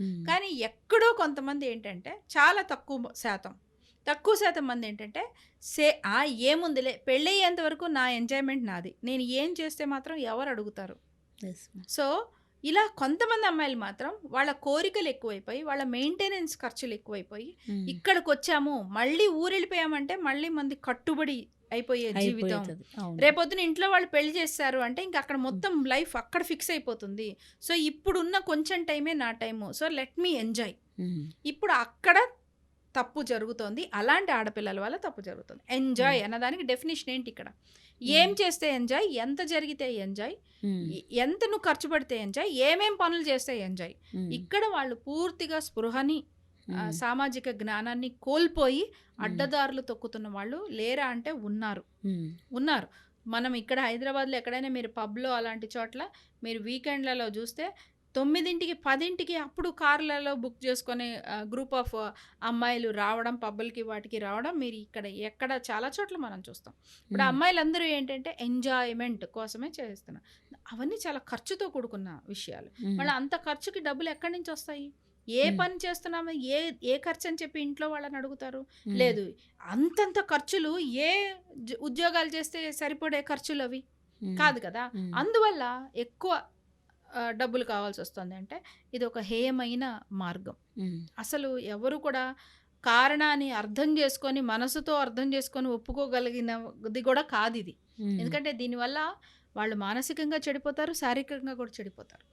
కానీ ఎక్కడో కొంతమంది ఏంటంటే చాలా తక్కువ శాతం తక్కువ శాతం మంది ఏంటంటే సే ఆ ఏముందిలే పెళ్ళయ్యేంత వరకు నా ఎంజాయ్మెంట్ నాది నేను ఏం చేస్తే మాత్రం ఎవరు అడుగుతారు. సో ఇలా కొంతమంది అమ్మాయిలు మాత్రం వాళ్ళ కోరికలు ఎక్కువైపోయి వాళ్ళ మెయింటెనెన్స్ ఖర్చులు ఎక్కువైపోయి. ఇక్కడికి వచ్చాము మళ్ళీ ఊరు వెళ్ళిపోయామంటే మళ్ళీ మంది కట్టుబడి అయిపోయే జీవితం. రేపొద్దున ఇంట్లో వాళ్ళు పెళ్ళి చేస్తారు అంటే ఇంక అక్కడ మొత్తం లైఫ్ అక్కడ ఫిక్స్ అయిపోతుంది. సో ఇప్పుడున్న కొంచెం టైమే నా time. So let me enjoy. ఇప్పుడు అక్కడ తప్పు జరుగుతోంది. అలాంటి ఆడపిల్లల వల్ల తప్పు జరుగుతుంది. ఎంజాయ్ అన్నదానికి డెఫినేషన్ ఏంటి ఇక్కడ? ఏం చేస్తే ఎంజాయ్? ఎంత జరిగితే ఎంజాయ్. ఎంత నువ్వు ఖర్చు పెడితే ఎంజాయ్? ఏమేం పనులు చేస్తే ఎంజాయ్. ఇక్కడ వాళ్ళు పూర్తిగా స్పృహని. సామాజిక జ్ఞానాన్ని కోల్పోయి అడ్డదారులు తొక్కుతున్న వాళ్ళు లేరా అంటే ఉన్నారు. ఉన్నారు. మనం ఇక్కడ హైదరాబాద్లో ఎక్కడైనా మీరు పబ్లో అలాంటి చోట్ల మీరు వీకెండ్లలో చూస్తే తొమ్మిదింటికి పదింటికి అప్పుడు కార్లలో బుక్ చేసుకొని గ్రూప్ ఆఫ్ అమ్మాయిలు రావడం పబ్బులకి వాటికి రావడం మీరు ఇక్కడ ఎక్కడ చాలా చోట్ల మనం చూస్తాం. ఇప్పుడు. అమ్మాయిలందరూ ఏంటంటే ఎంజాయ్మెంట్ కోసమే చేస్తున్నారు. అవన్నీ చాలా ఖర్చుతో కూడుకున్న విషయాలు. మళ్ళీ అంత ఖర్చుకి డబ్బులు ఎక్కడి నుంచి వస్తాయి? ఏ. పని చేస్తున్నామో ఏ ఏ ఖర్చు అని చెప్పి ఇంట్లో వాళ్ళని అడుగుతారు. లేదు అంతంత ఖర్చులు ఏ ఉద్యోగాలు చేస్తే సరిపడే ఖర్చులు అవి. కాదు కదా. అందువల్ల ఎక్కువ డబ్బులు కావాల్సి వస్తుంది అంటే ఇది ఒక హేయమైన మార్గం. అసలు ఎవరు కూడా కారణాన్ని అర్థం చేసుకొని మనసుతో అర్థం చేసుకొని ఒప్పుకోగలిగినది కూడా కాదు ఇది. ఎందుకంటే దీనివల్ల వాళ్ళు మానసికంగా చెడిపోతారు శారీరకంగా కూడా చెడిపోతారు.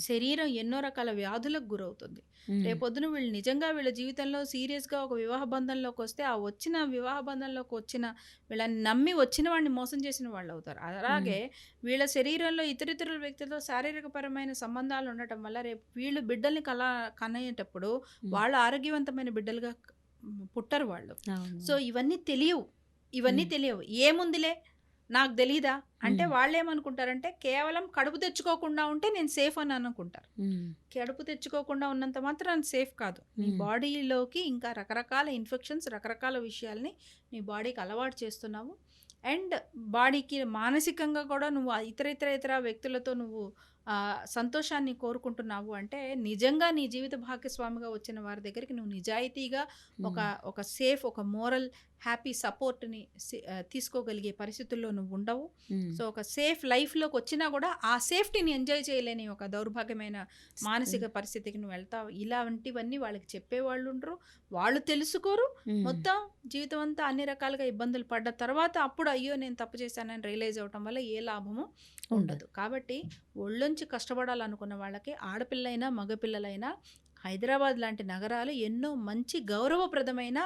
శరీరం ఎన్నో రకాల వ్యాధులకు గురవుతుంది. రేపొద్దున వీళ్ళు నిజంగా వీళ్ళ జీవితంలో సీరియస్గా ఒక వివాహ బంధంలోకి వస్తే ఆ వచ్చిన వివాహ బంధంలోకి వచ్చిన వీళ్ళని నమ్మి వచ్చిన వాడిని మోసం చేసిన వాళ్ళు అవుతారు. అలాగే వీళ్ళ శరీరంలో ఇతరితరుల వ్యక్తులతో శారీరకపరమైన సంబంధాలు ఉండటం వల్ల రేపు వీళ్ళు బిడ్డల్ని కల కనేటప్పుడు వాళ్ళు ఆరోగ్యవంతమైన బిడ్డలుగా పుట్టరు వాళ్ళు. సో ఇవన్నీ తెలియవు. ఇవన్నీ. తెలియవు. ఏముందిలే? నాకు తెలీదా అంటే. వాళ్ళు ఏమనుకుంటారంటే కేవలం కడుపు తెచ్చుకోకుండా ఉంటే నేను సేఫ్ అని అనుకుంటారు. కడుపు తెచ్చుకోకుండా ఉన్నంత మాత్రం సేఫ్ కాదు నీ. బాడీలోకి ఇంకా రకరకాల ఇన్ఫెక్షన్స్ రకరకాల విషయాల్ని నీ బాడీకి అలవాటు చేస్తున్నావు అండ్ బాడీకి మానసికంగా కూడా నువ్వు ఇతర ఇతర ఇతర వ్యక్తులతో నువ్వు సంతోషాన్ని కోరుకుంటున్నావు అంటే నిజంగా నీ జీవిత భాగస్వామిగా వచ్చిన వారి దగ్గరికి నువ్వు నిజాయితీగా ఒక ఒక సేఫ్ ఒక మోరల్ హ్యాపీ సపోర్ట్ని తీసుకోగలిగే పరిస్థితుల్లో నువ్వు ఉండవు. సో ఒక సేఫ్ లైఫ్లోకి వచ్చినా కూడా ఆ సేఫ్టీని ఎంజాయ్ చేయలేని ఒక దౌర్భాగ్యమైన మానసిక పరిస్థితికి నువ్వు వెళ్తావు. ఇలాంటివన్నీ వాళ్ళకి చెప్పేవాళ్ళు ఉండరు. వాళ్ళు తెలుసుకోరు. మొత్తం జీవితం అంతా అన్ని రకాలుగా ఇబ్బందులు పడ్డ తర్వాత అప్పుడు అయ్యో నేను తప్పు చేశానని రియలైజ్ అవటం వల్ల ఏ లాభము ఉండదు. కాబట్టి ఒళ్ళొంచి కష్టపడాలనుకున్న వాళ్ళకి ఆడపిల్లైనా మగపిల్లలైనా హైదరాబాద్ లాంటి నగరాలు ఎన్నో మంచి గౌరవప్రదమైన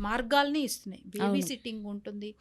మార్గాల్ని ఇస్తున్నాయి. బేబీ. సిట్టింగ్ ఉంటుంది